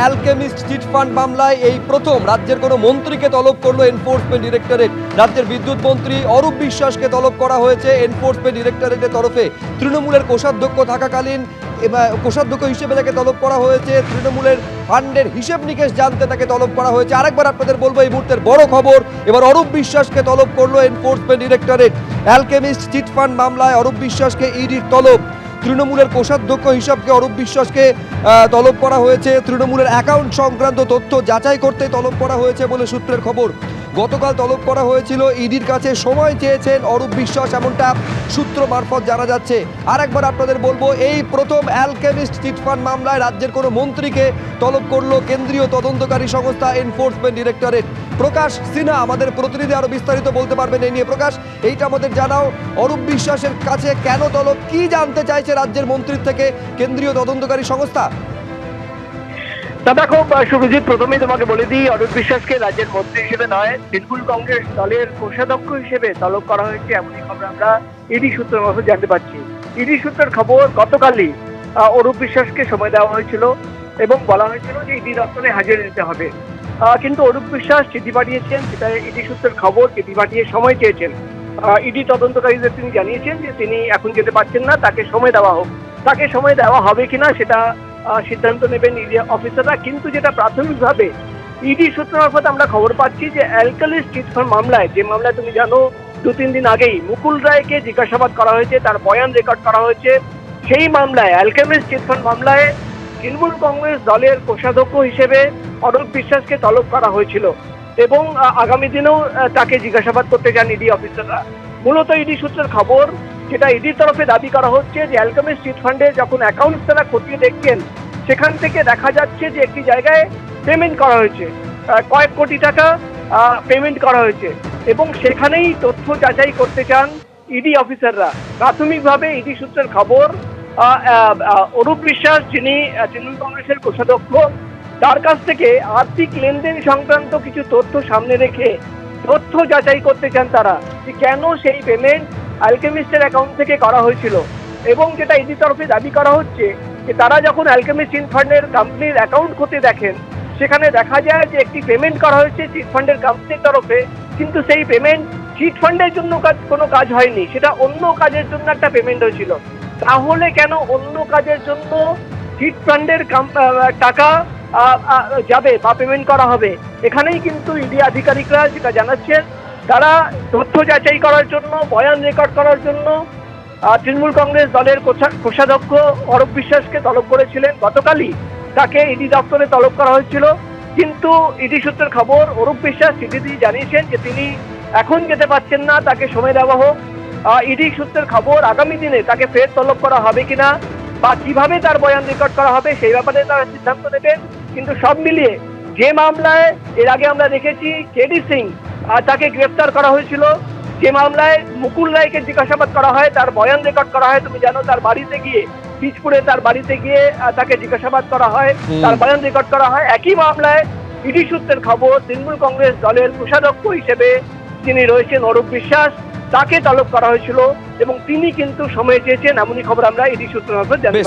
Alchemist chit fund মামলায় এই প্রথম রাজ্যের কোনো মন্ত্রীকে তলব করল এনফোর্সমেন্ট ডিরেক্টরেট রাজ্যের বিদ্যুৎ মন্ত্রী অরূপ বিশ্বাসকে তলব করা হয়েছে এনফোর্সমেন্ট ডিরেক্টরেটের তরফে। তৃণমূলের কোষাধ্যক্ষ থাকাকালীন কোষাধ্যক্ষ হিসেবে তাকে তলব করা হয়েছে। তৃণমূলের ফান্ডের হিসেব নিকেশ জানতে তাকে তলব করা হয়েছে। আরেকবার আপনাদের বলব এই মুহূর্তের বড় খবর, এবার অরূপ বিশ্বাসকে তলব করল enforcement directorate alchemist chit fund মামলায় অরূপ বিশ্বাসকে ইডির তলব। তৃণমূলের কোষাধ্যক্ষ হিসাবকে অরূপ বিশ্বাসকে তলব করা হয়েছে। তৃণমূলের অ্যাকাউন্ট সংক্রান্ত তথ্য যাচাই করতে তলব করা হয়েছে বলে সূত্রের খবর। গতকাল তলব করা হয়েছিল, ইডির কাছে সময় চেয়েছেন অরূপ বিশ্বাস, এমনটা সূত্র মারফত জানা যাচ্ছে। আর একবার আপনাদের বলব, এই প্রথম অ্যালকেমিস্ট চিটফান্ড মামলায় রাজ্যের কোনো মন্ত্রীকে তলব করল কেন্দ্রীয় তদন্তকারী সংস্থা এনফোর্সমেন্ট ডিরেক্টরেট। প্রকাশ সিনহা, আমাদের প্রতিনিধি আরও বিস্তারিত বলতে পারবেন এই নিয়ে। প্রকাশ, এইটা আমাদের জানাও, অরূপ বিশ্বাসের কাছে কেন তলব? কি জানতে চাইছে রাজ্যের মন্ত্রীর থেকে কেন্দ্রীয় তদন্তকারী সংস্থা? তা দেখো সুরজিৎ প্রথমেই তোমাকে বলে দিই, অরূপ বিশ্বাসকে রাজ্যের মন্ত্রী হিসেবে নয়, তৃণমূল কংগ্রেস দলের কোষাধ্যক্ষ হিসেবে তলব করা হয়েছে, এমনই খবর আমরা ইডি সূত্রের মারফত জানতে পারছি। ইডি সূত্রের খবর, গতকালই অরূপ বিশ্বাসকে সময় দেওয়া হয়েছিল এবং বলা হয়েছিল যে ইডি দপ্তরে হাজির দিতে হবে। কিন্তু অরূপ বিশ্বাস চিঠি পাঠিয়েছেন সেটা ইডি সূত্রের খবর, চিঠি পাঠিয়ে সময় চেয়েছেন। ইডি তদন্তকারীদের তিনি জানিয়েছেন যে তিনি এখন যেতে পারছেন না, তাকে সময় দেওয়া হোক। তাকে সময় দেওয়া হবে কিনা, সেটা সিদ্ধান্ত নেবেন ইডি অফিসাররা কিন্তু যেটা প্রাথমিকভাবে ইডি সূত্র মারফত আমরা খবর পাচ্ছি যে অ্যালকালিস চিটফান্ড মামলায়, যে মামলায় তুমি জানো দু তিন দিন আগেই মুকুল রায়কে জিজ্ঞাসাবাদ করা হয়েছে, তার বয়ান রেকর্ড করা হয়েছে। সেই মামলায় অ্যালকেমিস চিটফান্ড মামলায় তৃণমূল কংগ্রেস দলের কোষাধ্যক্ষ হিসেবে অরূপ বিশ্বাসকে তলব করা হয়েছিল এবং আগামী দিনেও তাকে জিজ্ঞাসাবাদ করতে চান ইডি অফিসাররা মূলত ইডি সূত্রের খবর যেটা ইডির তরফে দাবি করা হচ্ছে যে অ্যালকামিস চিট ফান্ডে যখন অ্যাকাউন্ট তারা খতিয়ে দেখছেন, সেখান থেকে দেখা যাচ্ছে যে একটি জায়গায় পেমেন্ট করা হয়েছে। কয়েক কোটি টাকা পেমেন্ট করা হয়েছে। এবং সেখানেই তথ্য যাচাই করতে চান ইডি অফিসাররা। প্রাথমিকভাবে ইডি সূত্রের খবর অরূপ বিশ্বাস, যিনি তৃণমূল কংগ্রেসের কোষাধ্যক্ষ, তার কাছ থেকে আর্থিক লেনদেন সংক্রান্ত কিছু তথ্য সামনে রেখে তথ্য যাচাই করতে চান তারা যে কেন সেই পেমেন্ট অ্যালকেমিস্টের অ্যাকাউন্ট থেকে করা হয়েছিল। এবং যেটা ইডি তরফে দাবি করা হচ্ছে যে তারা যখন অ্যালকেমিস্ট চিট ফান্ডের কোম্পানির অ্যাকাউন্ট খতিয়ে দেখেন, সেখানে দেখা যায় যে একটি পেমেন্ট করা হয়েছে চিট ফান্ডের কোম্পানির তরফে, কিন্তু সেই পেমেন্ট চিট ফান্ডের জন্য কাজ কোনো কাজ হয়নি। সেটা অন্য কাজের জন্য একটা পেমেন্ট হয়েছিল। তাহলে কেন অন্য কাজের জন্য চিট ফান্ডের টাকা যাবে বা পেমেন্ট করা হবে? এখানেই কিন্তু ইডি আধিকারিকরা যেটা জানাচ্ছেন তারা তথ্য যাচাই করার জন্য, বয়ান রেকর্ড করার জন্য তৃণমূল কংগ্রেস দলের কোষাধ্যক্ষ অরূপ বিশ্বাসকে তলব করেছিলেন। গতকালই তাকে ইডি দপ্তরে তলব করা হয়েছিল। কিন্তু ইডি সূত্রের খবর, অরূপ বিশ্বাস চিঠি জানিয়েছেন যে তিনি এখন যেতে পারছেন না, তাকে সময় দেওয়া হোক। ইডি সূত্রের খবর, আগামী দিনে তাকে ফের তলব করা হবে কিনা বা কীভাবে তার বয়ান রেকর্ড করা হবে, সেই ব্যাপারে তারা সিদ্ধান্ত নেবেন। কিন্তু সব মিলিয়ে যে মামলায় এর আগে আমরা দেখেছি কেডি সিং তাকে গ্রেফতার করা হয়েছিল। যে মামলায় মুকুল রায়কে জিজ্ঞাসাবাদ করা হয় তার বয়ান রেকর্ড করা হয় তুমি জানো তার বাড়িতে গিয়ে পিচপুরে তার বাড়িতে গিয়ে তাকে জিজ্ঞাসাবাদ করা হয়। তার বয়ান রেকর্ড করা হয়। একই মামলায় ইডি সূত্রের খবর তৃণমূল কংগ্রেস দলের কোষাধ্যক্ষ হিসেবে তিনি রয়েছেন অরূপ বিশ্বাস। তাকে তলব করা হয়েছিল এবং তিনি কিন্তু সময় চেয়েছেন এমনই খবর আমরা ইডি সূত্রের মারফত জানতে